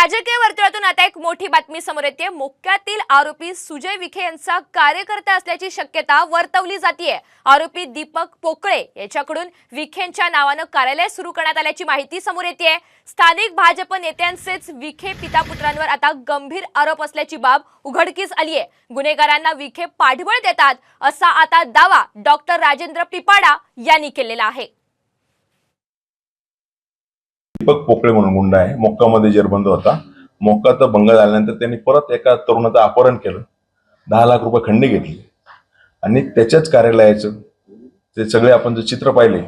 राजकीय वर्तुळातून आता एक मोठी बातमी समोर येते. मोक्यातील आरोपी सुजय विखे यांचा कार्यकर्ता असल्याची शक्यता वर्तवली जाते आरोपी दीपक पोकळे याच्याकडून विखेंच्या नावानं कार्यालय सुरू करण्यात आल्याची माहिती समोर येते स्थानिक भाजप नेत्यांचेच विखे पितापुत्रांवर आता गंभीर आरोप असल्याची बाब उघडकीस आली आहे गुन्हेगारांना विखे पाठबळ देतात असा आता दावा डॉक्टर राजेंद्र पिपाडा यांनी केलेला आहे. दीपक पोकळे म्हणून गुंड आहे. मोक्कामध्ये जेरबंद होता. मोक्काचा भंग झाल्यानंतर त्यांनी परत एका तरुणाचं अपहरण केलं. दहा लाख रुपये खंडी घेतली. आणि त्याच्याच कार्यालयाचं ते सगळे आपण जे चित्र पाहिले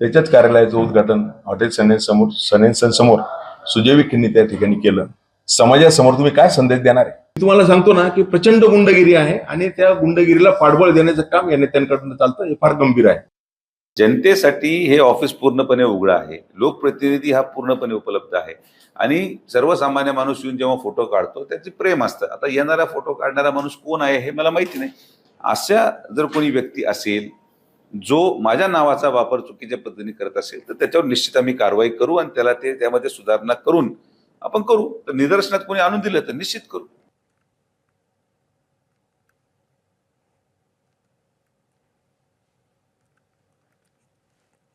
त्याच्याच कार्यालयाचं उद्घाटन हॉटेल सनेन समोर सनेन्सन समोर सुजय विखेंनी त्या ठिकाणी केलं. समाजासमोर तुम्ही काय संदेश देणार आहे? मी तुम्हाला सांगतो ना की प्रचंड गुंडगिरी आहे आणि त्या गुंडगिरीला पाठबळ देण्याचं काम या नेत्यांकडून चालतं हे फार गंभीर आहे. जनतेसाठी हे ऑफिस पूर्णपणे उघडं आहे. लोकप्रतिनिधी हा पूर्णपणे उपलब्ध आहे. आणि सर्वसामान्य माणूस येऊन जेव्हा फोटो काढतो त्याचे प्रेम असतं. आता येणारा फोटो काढणारा माणूस कोण आहे हे मला माहिती नाही. अशा जर कोणी व्यक्ती असेल जो माझ्या नावाचा वापर चुकीच्या पद्धतीने करत असेल तर त्याच्यावर निश्चित आम्ही कारवाई करू आणि त्याला ते त्यामध्ये सुधारणा करून आपण करू. तर निदर्शनात कोणी आणून दिलं तर निश्चित करू.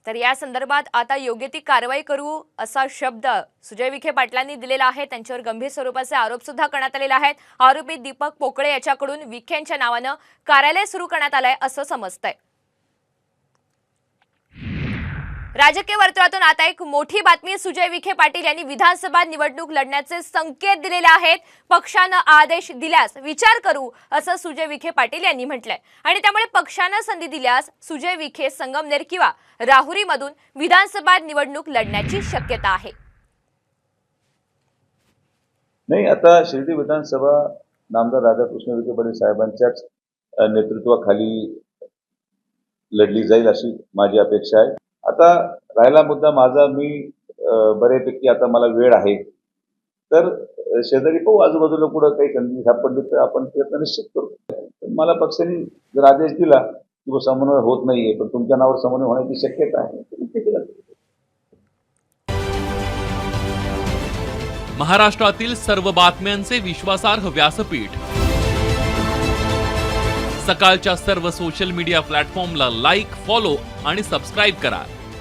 तर या संदर्भात आता योग्य ती कारवाई करू असा शब्द सुजय विखे पाटलांनी दिलेला आहे. त्यांच्यावर गंभीर स्वरूपाचे आरोप सुद्धा करण्यात आलेले आहेत. आरोपी दीपक पोकळे याच्याकडून विखे यांच्या नावानं कार्यालय सुरू करण्यात आलंय असं समजतंय. राजकीय वर्तुळातून आता एक मोठी बातमी. सुजय विखे पाटील यांनी विधानसभा निवडणूक लढण्याचे संकेत दिलेले आहेत. पक्षानं आदेश दिल्यास विचार करू असं सुजय विखे पाटील यांनी म्हटलंय. आणि त्यामुळे पक्षानं संधी दिल्यास सुजय विखे संगमनेर किंवा राहुरीमधून विधानसभा निवडणूक लढण्याची शक्यता आहे. नाही आता शिर्डी विधानसभा नामदार राधाकृष्ण विखे पाटील साहेबांच्याच नेतृत्वाखाली लढली जाईल अशी माझी अपेक्षा आहे. आता राहिला मुद्दा माझा मी बऱ्यापैकी आता मला वेळ आहे. तर शेजारी पाहू आजूबाजूला कुठं काही कंदी सापडली तर आपण प्रयत्न निश्चित करू. मला पक्षाने जर आदेश दिला की तो समन्वय होत नाहीये पण तुमच्या नावावर समन्वय होण्याची शक्यता आहे महाराष्ट्रातील सर्व बातम्यांचे विश्वासार्ह व्यासपीठ. सकाळच्या सर्व सोशल मीडिया प्लॅटफॉर्मला लाईक फॉलो आणि सबस्क्राईब करा.